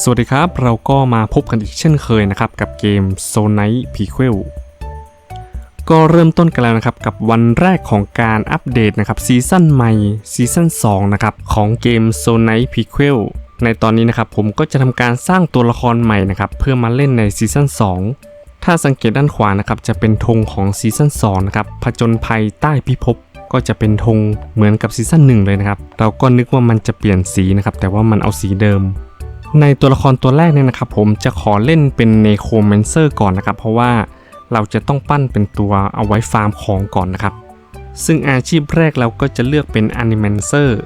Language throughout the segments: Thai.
สวัสดีครับ เราก็มาพบกันอีกเช่นเคยนะครับ กับเกม s o n i g h t Prequel ก็เริ่มต้นกันแล้วนะครับ กับวันแรกของการอัปเดตนะครับซีซั่นใหม่ซีซั่น2นะครับ ของเกม s o n i g h t Prequel ในตอนนี้นะครับ ผมก็จะทำการสร้างตัวละครใหม่นะครับ เพื่อมาเล่นในซีซั่น2ถ้าสังเกตด้านขวานะครับ จะเป็นธงของซีซั่น2นะครับผจญภัยใต้พิภพก็จะเป็นธงเหมือนกับซีซั่น1เลยนะครับ เราก็นึกว่ามันจะเปลี่ยนสีนะครับแต่ว่ามันเอาสีเดิม ในตัวละครตัวแรกเนี่ยนะครับผมจะขอเล่นเป็นเนโครแมนเซอร์ก่อนนะครับ เพราะว่าเราจะต้องปั้นเป็นตัวเอาไว้ฟาร์มของก่อนนะครับ ซึ่งอาชีพแรกเราก็จะเลือกเป็นอนิเมนเซอร์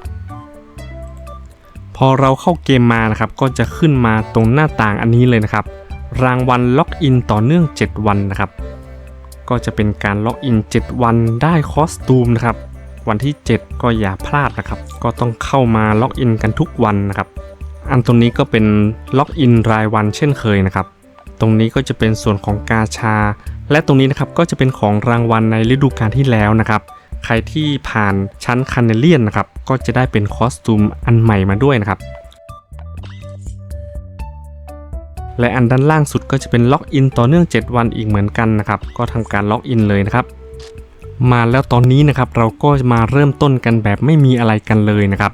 พอเราเข้าเกมมานะครับ ก็จะขึ้นมาตรงหน้าต่างอันนี้เลยนะครับ รางวัลล็อกอินต่อเนื่อง 7 วันนะครับ ก็จะเป็นการล็อกอิน 7 วันได้คอสตูมนะครับ วันที่ 7 ก็อย่าพลาดนะครับ ก็ต้องเข้ามาล็อกอินกันทุกวันนะครับ อันตรงนี้ก็เป็นล็อกอินรายวันเช่นเคยนะครับ ตรงนี้ก็จะเป็นส่วนของกาชา และตรงนี้นะครับก็จะเป็นของรางวัลในฤดูกาลที่แล้วนะครับ ใครที่ผ่านชั้นคันเนเลียนนะครับก็จะได้เป็นคอสตูมอันใหม่มาด้วยนะครับ และอันด้านล่างสุดก็จะเป็นล็อกอินต่อเนื่อง 7 วันอีกเหมือนกันนะครับ ก็ทำการล็อกอินเลยนะครับมาแล้วตอนนี้นะครับเราก็มาเริ่มต้นกันแบบไม่มีอะไรกันเลยนะครับ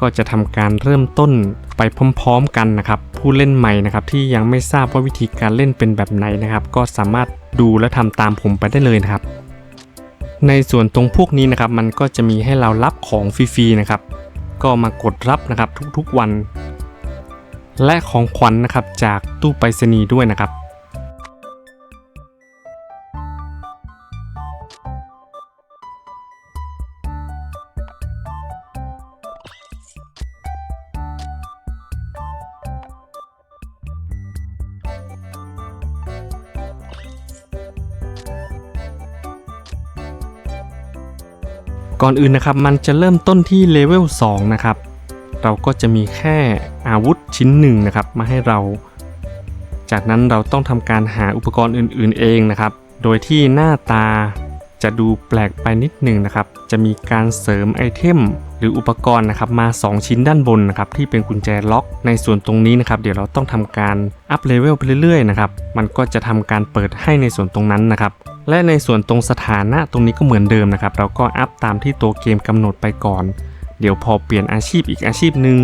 ก็จะทำการเริ่มต้นไปพร้อมๆกันนะครับ ผู้เล่นใหม่นะครับที่ยังไม่ทราบว่าวิธีการเล่นเป็นแบบไหนนะครับ ก็สามารถดูและทำตามผมไปได้เลยนะครับ ในส่วนตรงพวกนี้นะครับ มันก็จะมีให้เรารับของฟรีๆนะครับ ก็มากดรับนะครับทุกๆวัน และของขวัญนนะครับจากตู้ไปรษณีย์ด้วยนะครับ ก่อนอื่นนะครับมันจะเริ่มต้นที่เลเวล2นะครับ เราก็จะมีแค่อาวุธชิ้นหนึ่งนะครับ มาให้เรา จากนั้นเราต้องทำการหาอุปกรณ์อื่นๆเองนะครับ โดยที่หน้าตา จะดูแปลกไปนิดหนึ่งนะครับ จะมีการเสริมไอเทมหรืออุปกรณ์นะครับมา 2 ชิ้นด้านบนนะครับที่เป็นกุญแจล็อก ในส่วนตรงนี้นะครับเดี๋ยวเราต้องทำการอัพเลเวลไปเรื่อยๆนะครับมันก็จะทำการเปิดให้ในส่วนตรงนั้นนะครับและในส่วนตรงสถานะตรงนี้ก็เหมือนเดิมนะครับเราก็อัพตามที่ตัวเกมกำหนดไปก่อน เดี๋ยวพอเปลี่ยนอาชีพอีกอาชีพหนึ่ง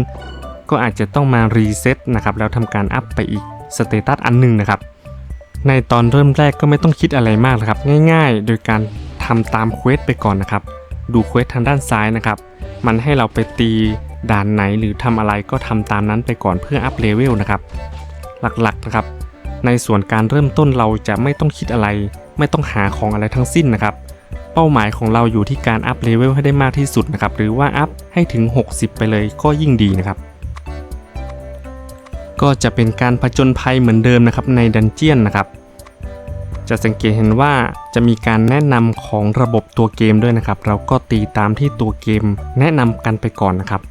ก็อาจจะต้องมารีเซ็ตนะครับแล้วทำการอัพไปอีกสเตตัสอันหนึ่งนะครับในตอนเริ่มแรกก็ไม่ต้องคิดอะไรมากนะครับง่าย ๆ โดยการ ทำตามเควสไปก่อนนะครับ ดูเควสทางด้านซ้ายนะครับ มันให้เราไปตีด่านไหนหรือทำอะไรก็ทำตามนั้นไปก่อนเพื่ออัพเลเวลนะครับ หลักๆนะครับ ในส่วนการเริ่มต้นเราจะไม่ต้องคิดอะไร ไม่ต้องหาของอะไรทั้งสิ้นนะครับ เป้าหมายของเราอยู่ที่การอัพเลเวลให้ได้มากที่สุดนะครับ หรือว่าอัพให้ถึง 60 ไปเลยก็ยิ่งดีนะครับ ก็จะเป็นการผจญภัยเหมือนเดิมนะครับในดันเจียนนะครับ จะสังเกตเห็นว่าจะมีการแนะนำของระบบตัวเกมด้วยนะครับ เราก็ตีตามที่ตัวเกมแนะนำกันไปก่อนนะครับ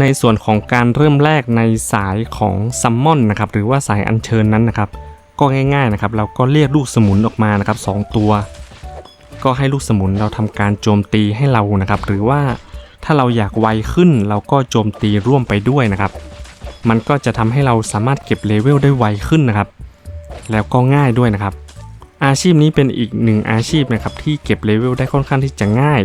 ในส่วนของการเริ่มแรกในสายของซัมมอนนะครับหรือว่าสายอัญเชิญนั้นนะครับ ก็ง่ายๆนะครับ เราก็เรียกลูกสมุนออกมานะครับสองตัว ก็ให้ลูกสมุนเราทำการโจมตีให้เรานะครับ หรือว่าถ้าเราอยากไวขึ้นเราก็โจมตีร่วมไปด้วยนะครับ มันก็จะทำให้เราสามารถเก็บเลเวลได้ไวขึ้นนะครับ แล้วก็ง่ายด้วยนะครับ อาชีพนี้เป็นอีกหนึ่งอาชีพนะครับที่เก็บเลเวลได้ค่อนข้างที่จะง่าย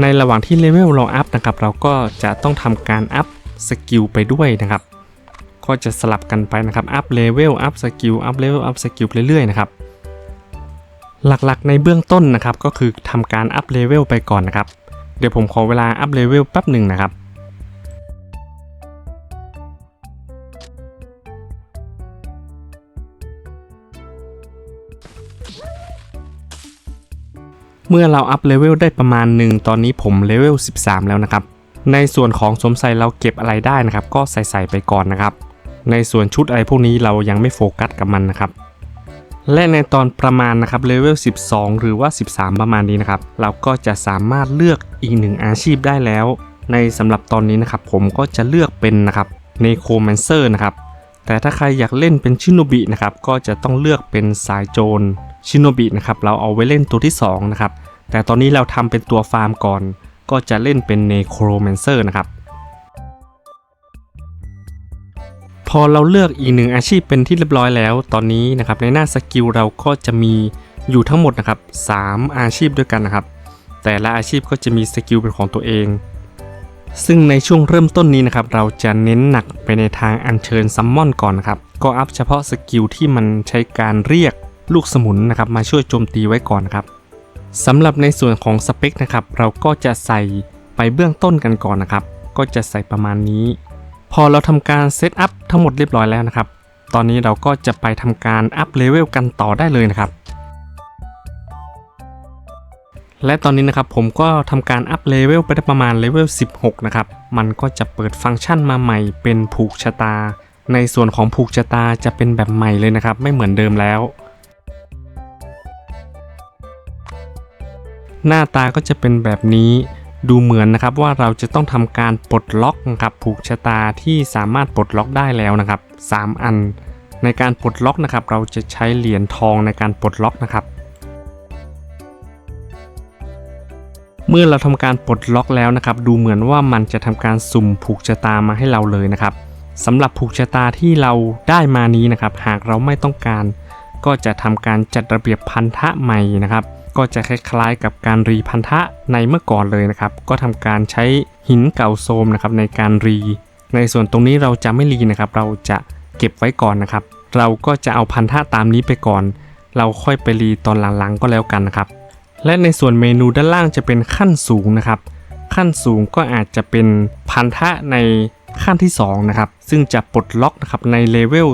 ในระหว่างที่เลเวลเราอัพนะครับ เราก็จะต้องทำการอัพสกิลไปด้วยนะครับ ก็จะสลับกันไปนะครับ อัพเลเวล อัพสกิล อัพเลเวล อัพสกิลไปเรื่อยๆนะครับ หลักๆในเบื้องต้นนะครับ ก็คือทำการอัพเลเวลไปก่อนนะครับ เดี๋ยวผมขอเวลาอัพเลเวลแป๊บหนึ่งนะครับ เมื่อเราอัพเลเวลได้ประมาณหนึ่งตอนนี้ผมเลเวล 13 แล้วนะครับ ในส่วนของสวมใส่เราเก็บอะไรได้นะครับ ก็ใส่ใส่ไปก่อนนะครับ ในส่วนชุดอะไรพวกนี้เรายังไม่โฟกัสกับมันนะครับ และในตอนประมาณนะครับเลเวล 12 หรือว่า 13 ประมาณนี้นะครับ เราก็จะสามารถเลือกอีกหนึ่งอาชีพได้แล้ว ในสำหรับตอนนี้นะครับ ผมก็จะเลือกเป็นนะครับเนโครแมนเซอร์นะครับ แต่ถ้าใครอยากเล่นเป็นชิโนบินะครับ ก็จะต้องเลือกเป็นสายโจร ชิโนบินะครับเราเอาไว้เล่นตัวที่2นะครับแต่ตอนนี้เราทำเป็นตัวฟาร์มก่อน ก็จะเล่นเป็นเนโครแมนเซอร์นะครับพอเราเลือกอีกหนึ่งอาชีพเป็นที่เรียบร้อยแล้ว ตอนนี้นะครับในหน้าสกิลเราก็จะมีอยู่ทั้งหมดนะครับ3อาชีพด้วยกันนะครับ แต่ละอาชีพก็จะมีสกิลเป็นของตัวเอง ซึ่งในช่วงเริ่มต้นนี้นะครับเราจะเน้นหนักไปในทางอัญเชิญซัมมอนก่อนนะครับ ก็อัพเฉพาะสกิลที่มันใช้การเรียก ลูกสมุนนะครับมาช่วยโจมตีไว้ก่อนนะครับสำหรับในส่วนของสเปคนะครับเราก็จะใส่ไปเบื้องต้นกันก่อนนะครับ ก็จะใส่ประมาณนี้ พอเราทำการเซตอัพทั้งหมดเรียบร้อยแล้วนะครับ ตอนนี้เราก็จะไปทำการอัพเลเวลกันต่อได้เลยนะครับ และตอนนี้นะครับผมก็ทำการอัพเลเวลไปได้ประมาณเลเวล 16 นะครับ มันก็จะเปิดฟังก์ชันมาใหม่เป็นผูกชะตา ในส่วนของผูกชะตาจะเป็นแบบใหม่เลยนะครับ ไม่เหมือนเดิมแล้ว หน้าตาก็จะเป็นแบบนี้ดูเหมือนนะครับว่าเราจะต้องทำการปลดล็อกนะครับผูกชะตาที่สามารถปลดล็อกได้แล้วนะครับ 3 อัน ในการปลดล็อกนะครับ เราจะใช้เหรียญทองในการปลดล็อกนะครับ เมื่อเราทำการปลดล็อกแล้วนะครับ ดูเหมือนว่ามันจะทำการสุ่มผูกชะตามาให้เราเลยนะครับสำหรับผูกชะตาที่เราได้มานี้นะครับ หากเราไม่ต้องการ ก็จะทำการจัดระเบียบพันธะใหม่นะครับ ก็จะคล้ายๆกับการรีพันธะในเมื่อก่อนเลยนะครับ ก็ทำการใช้หินเก่าโทมนะครับในการรี ในส่วนตรงนี้เราจะไม่รีนะครับ เราจะเก็บไว้ก่อนนะครับ เราก็จะเอาพันธะตามนี้ไปก่อน เราค่อยไปรีตอนหลังๆก็แล้วกันนะครับ และในส่วนเมนูด้านล่างจะเป็นขั้นสูงนะครับ ขั้นสูงก็อาจจะเป็นพันธะใน ขั้นที่2นะครับซึ่งจะปลดล็อกนะครับในเลเวล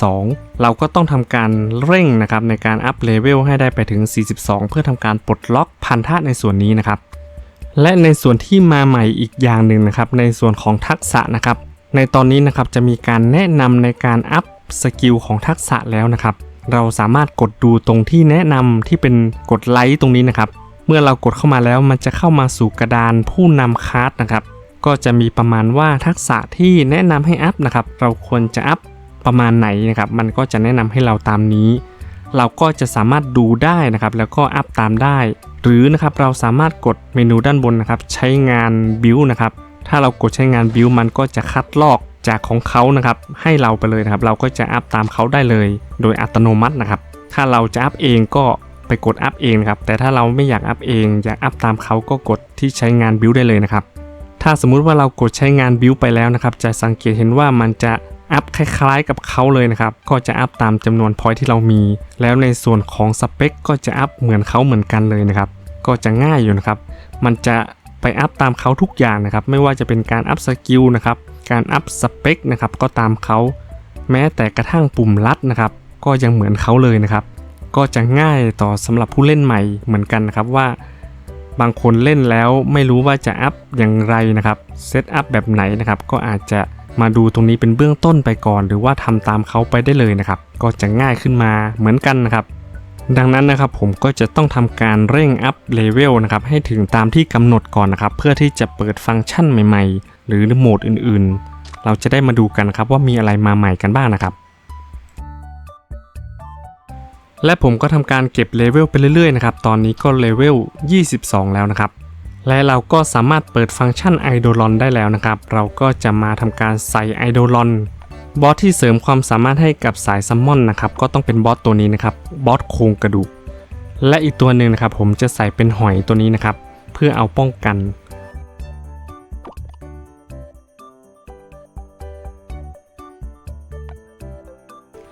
42 เราก็ต้องทำการเร่งนะครับในการอัพเลเวลให้ได้ไปถึง 42 เพื่อทำการปลดล็อกพันธะในส่วนนี้นะครับ และในส่วนที่มาใหม่อีกอย่างหนึ่งนะครับในส่วนของทักษะนะครับ ในตอนนี้นะครับจะมีการแนะนำในการอัพสกิลของทักษะแล้วนะครับ เราสามารถกดดูตรงที่แนะนำที่เป็นกดไลค์ตรงนี้นะครับ เมื่อเรากดเข้ามาแล้วมันจะเข้ามาสู่กระดานผู้นำคาร์ดนะครับ ก็จะมีประมาณว่าทักษะที่แนะนำให้อัพนะครับ เราควรจะอัพประมาณไหนนะครับ มันก็จะแนะนำให้เราตามนี้ เราก็จะสามารถดูได้นะครับ แล้วก็อัพตามได้ หรือนะครับเราสามารถกดเมนูด้านบนนะครับ ใช้งานบิวนะครับ ถ้าเรากดใช้งานบิวมันก็จะคัดลอกจากของเขานะครับ ให้เราไปเลยนะครับ เราก็จะอัพตามเขาได้เลย โดยอัตโนมัตินะครับ ถ้าเราจะอัพเองก็ไปกดอัพเองครับ แต่ถ้าเราไม่อยากอัพเองอยากอัพตามเขาก็กดที่ใช้งานบิวได้เลยนะครับ ถ้าสมมุติว่าเรากดใช้งานบิวไปแล้วนะครับจะสังเกตเห็นว่ามันจะอัพคล้ายๆกับเขาเลยนะครับ ก็จะอัพตามจำนวนพอยที่เรามี แล้วในส่วนของสเปคก็จะอัพเหมือนเขาเหมือนกันเลยนะครับ ก็จะง่ายอยู่นะครับ มันจะไปอัพตามเขาทุกอย่างนะครับ ไม่ว่าจะเป็นการอัพสกิลนะครับ การอัพสเปคนะครับก็ตามเขา แม้แต่กระทั่งปุ่มลัดนะครับ ก็ยังเหมือนเขาเลยนะครับ ก็จะง่ายต่อสำหรับผู้เล่นใหม่เหมือนกันนะครับว่า บางคนเล่นแล้วไม่รู้ว่าจะอัพอย่างไรนะครับเซตอัพแบบไหนนะครับก็อาจจะมาดูตรงนี้เป็นเบื้องต้นไปก่อน หรือว่าทำตามเขาไปได้เลยนะครับ ก็จะง่ายขึ้นมาเหมือนกันนะครับ ดังนั้นนะครับผมก็จะต้องทำการเร่งอัพเลเวลนะครับให้ถึงตามที่กำหนดก่อนนะครับ เพื่อที่จะเปิดฟังก์ชันใหม่ ๆ หรือโหมดอื่นๆ เราจะได้มาดูกันนะครับว่ามีอะไรมาใหม่กันบ้างนะครับ และผมก็ทำการเก็บเลเวลไปเรื่อยๆนะครับ ตอนนี้ก็เลเวล 22 แล้วนะครับ และเราก็สามารถเปิดฟังก์ชันไอโดลอนได้แล้วนะครับ เราก็จะมาทำการใส่ไอโดลอนบอสที่เสริมความสามารถให้กับสายซัมมอนนะครับ ก็ต้องเป็นบอสตัวนี้นะครับ บอสโครงกระดูก และอีกตัวหนึ่งนะครับ ผมจะใส่เป็นหอยตัวนี้นะครับ เพื่อเอาป้องกัน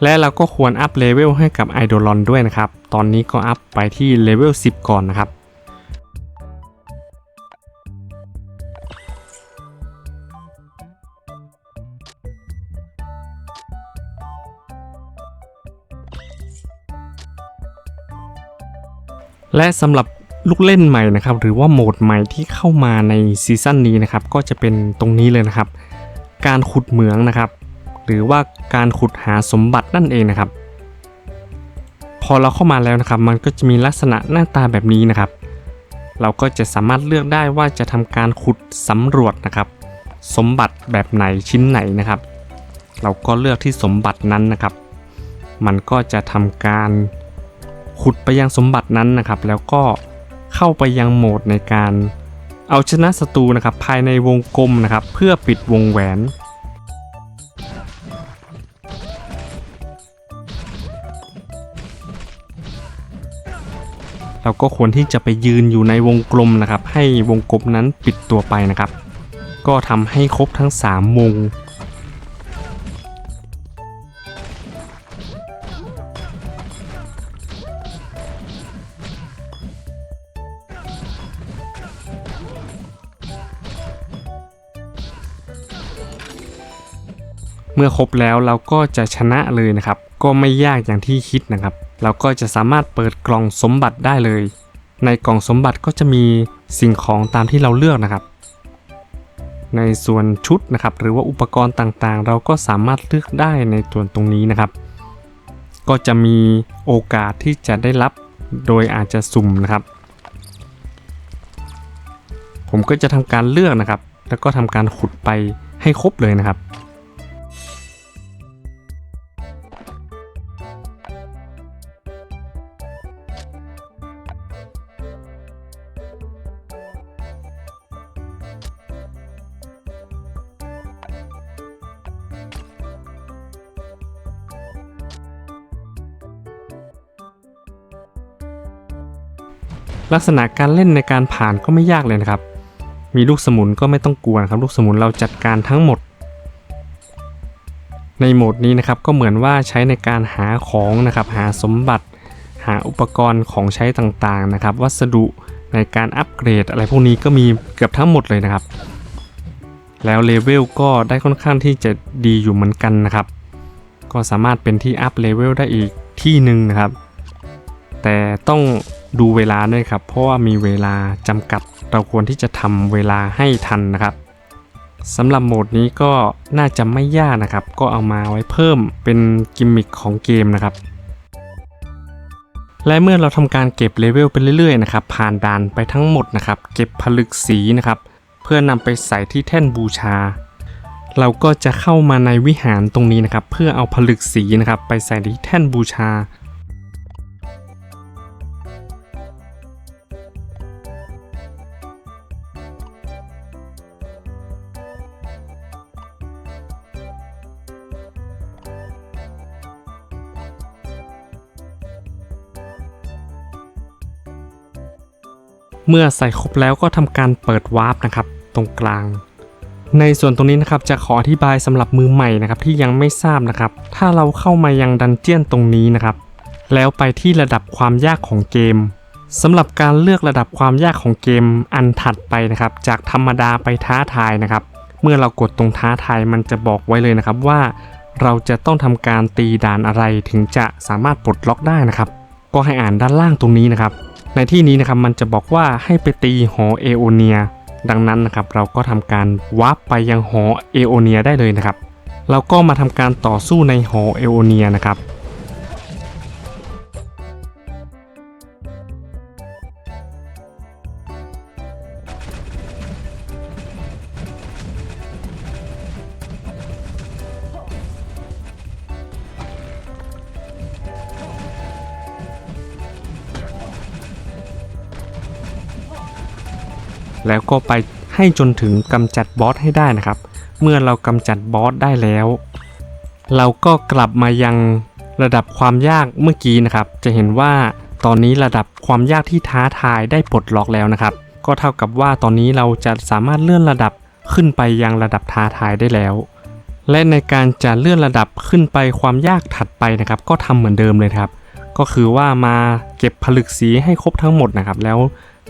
และเราก็ควรอัพเลเวลให้กับไอโดลอนด้วยนะครับ ตอนนี้ก็อัพไปที่เลเวล 10 ก่อนนะครับ และสำหรับลูกเล่นใหม่นะครับ หรือว่าโหมดใหม่ที่เข้ามาในซีซั่นนี้นะครับ ก็จะเป็นตรงนี้เลยนะครับ การขุดเหมืองนะครับ หรือว่าการขุดหาสมบัตินั่นเองนะครับ พอเราเข้ามาแล้วนะครับ มันก็จะมีลักษณะหน้าตาแบบนี้นะครับ เราก็จะสามารถเลือกได้ว่าจะทำการขุดสำรวจนะครับ สมบัติแบบไหนชิ้นไหนนะครับ เราก็เลือกที่สมบัตินั้นนะครับ มันก็จะทำการขุดไปยังสมบัตินั้นนะครับ แล้วก็เข้าไปยังโหมดในการเอาชนะศัตรูนะครับภายในวงกลมนะครับ เพื่อปิดวงแหวน เราก็ควรที่จะไปยืนอยู่ในวงกลมนะครับ ให้วงกลมนั้นปิดตัวไปนะครับ ก็ทำให้ครบทั้ง3วงเมื่อครบแล้วเราก็จะชนะเลยนะครับ ก็ไม่ยากอย่างที่คิดนะครับ เราก็จะสามารถเปิดกล่องสมบัติได้เลย ในกล่องสมบัติก็จะมีสิ่งของตามที่เราเลือกนะครับ ในส่วนชุดนะครับ หรือว่าอุปกรณ์ต่างๆ เราก็สามารถเลือกได้ในส่วนตรงนี้นะครับ ก็จะมีโอกาสที่จะได้รับโดยอาจจะสุ่มนะครับ ผมก็จะทำการเลือกนะครับ แล้วก็ทำการขุดไปให้ครบเลยนะครับ ลักษณะการเล่นในการผ่านก็ไม่ยากเลยนะครับ มีลูกสมุนก็ไม่ต้องกลัวนครับ ลูกสมุนเราจัดการทั้งหมด ในโหมดนี้นะครับก็เหมือนว่าใช้ในการหาของนะครับ หาสมบัติ หาอุปกรณ์ของใช้ต่างๆนะครับ วัสดุในการอัปเกรดอะไรพวกนี้ก็มีเกือบทั้งหมดเลยนะครับ แล้วเลเวลก็ได้ค่อนข้างที่จะดีอยู่เหมือนกันนะครับ ก็สามารถเป็นที่อัพเลเวลได้อีกที่หนึ่งนะครับ แต่ต้อง ดูเวลาด้วยครับ เพราะว่ามีเวลาจำกัด เราควรที่จะทำเวลาให้ทันนะครับสำหรับโหมดนี้ก็น่าจะไม่ยากนะครับ ก็เอามาไว้เพิ่มเป็นกิมมิคของเกมนะครับ และเมื่อเราทำการเก็บเลเวลไปเรื่อยๆนะครับ ผ่านด่านไปทั้งหมดนะครับ เก็บผลึกสีนะครับ เพื่อนำไปใส่ที่แท่นบูชา เราก็จะเข้ามาในวิหารตรงนี้นะครับ เพื่อเอาผลึกสีนะครับ ไปใส่ที่แท่นบูชา เมื่อใส่ครบแล้วก็ทำการเปิดวาร์ปนะครับ ตรงกลาง ในส่วนตรงนี้นะครับจะขออธิบายสำหรับมือใหม่นะครับที่ยังไม่ทราบนะครับ ถ้าเราเข้ามายังดันเจียนตรงนี้นะครับ แล้วไปที่ระดับความยากของเกมสำหรับการเลือกระดับความยากของเกมอันถัดไปนะครับ จากธรรมดาไปท้าทายนะครับ เมื่อเรากดตรงท้าทายมันจะบอกไว้เลยนะครับว่า เราจะต้องทำการตีด่านอะไรถึงจะสามารถปลดล็อกได้นะครับ ก็ให้อ่านด้านล่างตรงนี้นะครับ ในที่นี้นะครับมันจะบอกว่าให้ไปตีหอเอโอเนีย ดังนั้นนะครับเราก็ทำการวาร์ปไปยังหอเอโอเนียได้เลยนะครับ เราก็มาทำการต่อสู้ในหอเอโอเนียนะครับ แล้วก็ไปให้จนถึงกำจัดบอสให้ได้นะครับ เมื่อเรากำจัดบอสได้แล้ว เราก็กลับมายังระดับความยากเมื่อกี้นะครับ จะเห็นว่าตอนนี้ระดับความยากที่ท้าทายได้ปลดล็อกแล้วนะครับ ก็เท่ากับว่าตอนนี้เราจะสามารถเลื่อนระดับขึ้นไปยังระดับท้าทายได้แล้ว และในการจะเลื่อนระดับขึ้นไปความยากถัดไปนะครับ ก็ทำเหมือนเดิมเลยครับ ก็คือว่ามาเก็บผลึกสีให้ครบทั้งหมดนะครับ แล้ว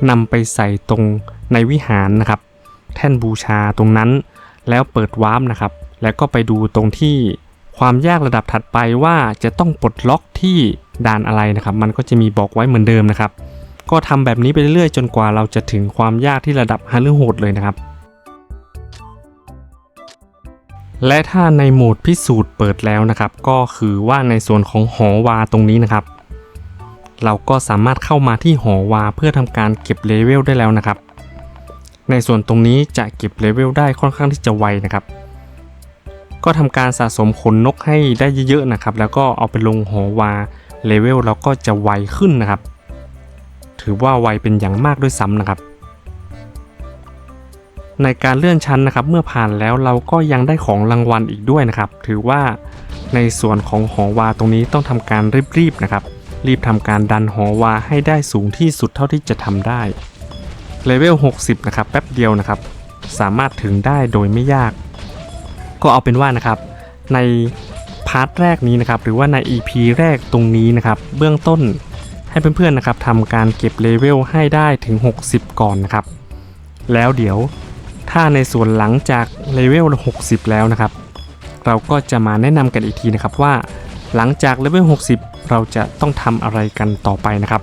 นำไปใส่ตรง ในวิหารนะครับ แท่นบูชาตรงนั้น แล้วเปิดวาร์ปนะครับ แล้วก็ไปดูตรงที่ความยากระดับถัดไปว่าจะต้องปลดล็อกที่ด่านอะไรนะครับ มันก็จะมีบอกไว้เหมือนเดิมนะครับ ก็ทำแบบนี้ไปเรื่อยๆ จนกว่าเราจะถึงความยากที่ระดับฮาร์ลโหดเลยนะครับ และถ้าในโหมดพิสูจน์เปิดแล้วนะครับ ก็คือว่าในส่วนของหอวาตรงนี้นะครับ เราก็สามารถเข้ามาที่หอวาเพื่อทำการเก็บเลเวลได้แล้วนะครับ ในส่วนตรงนี้จะเก็บเลเวลได้ค่อนข้างที่จะไวนะครับ ก็ทำการสะสมขนนกให้ได้เยอะๆนะครับ แล้วก็เอาไปลงหอวาเลเวลเราก็จะไวขึ้นนะครับ ถือว่าไวเป็นอย่างมากด้วยซ้ำนะครับ ในการเลื่อนชั้นนะครับ เมื่อผ่านแล้วเราก็ยังได้ของรางวัลอีกด้วยนะครับ ถือว่าในส่วนของหอวาตรงนี้ต้องทำการรีบๆนะครับ รีบทำการดันหอวาให้ได้สูงที่สุดเท่าที่จะทำได้ เลเวล 60 นะครับ แป๊บเดียวนะครับ สามารถถึงได้โดยไม่ยาก ก็เอาเป็นว่านะครับ ในพาร์ทแรกนี้นะครับ หรือว่าใน EP แรกตรงนี้นะครับ เบื้องต้นให้เพื่อนๆนะครับทำการเก็บเลเวลให้ได้ถึง 60 ก่อนนะครับ แล้วเดี๋ยวถ้าในส่วนหลังจากเลเวล 60 แล้วนะครับ เราก็จะมาแนะนำกันอีกทีนะครับว่า หลังจากเลเวล 60 เราจะต้องทำอะไรกันต่อไปนะครับ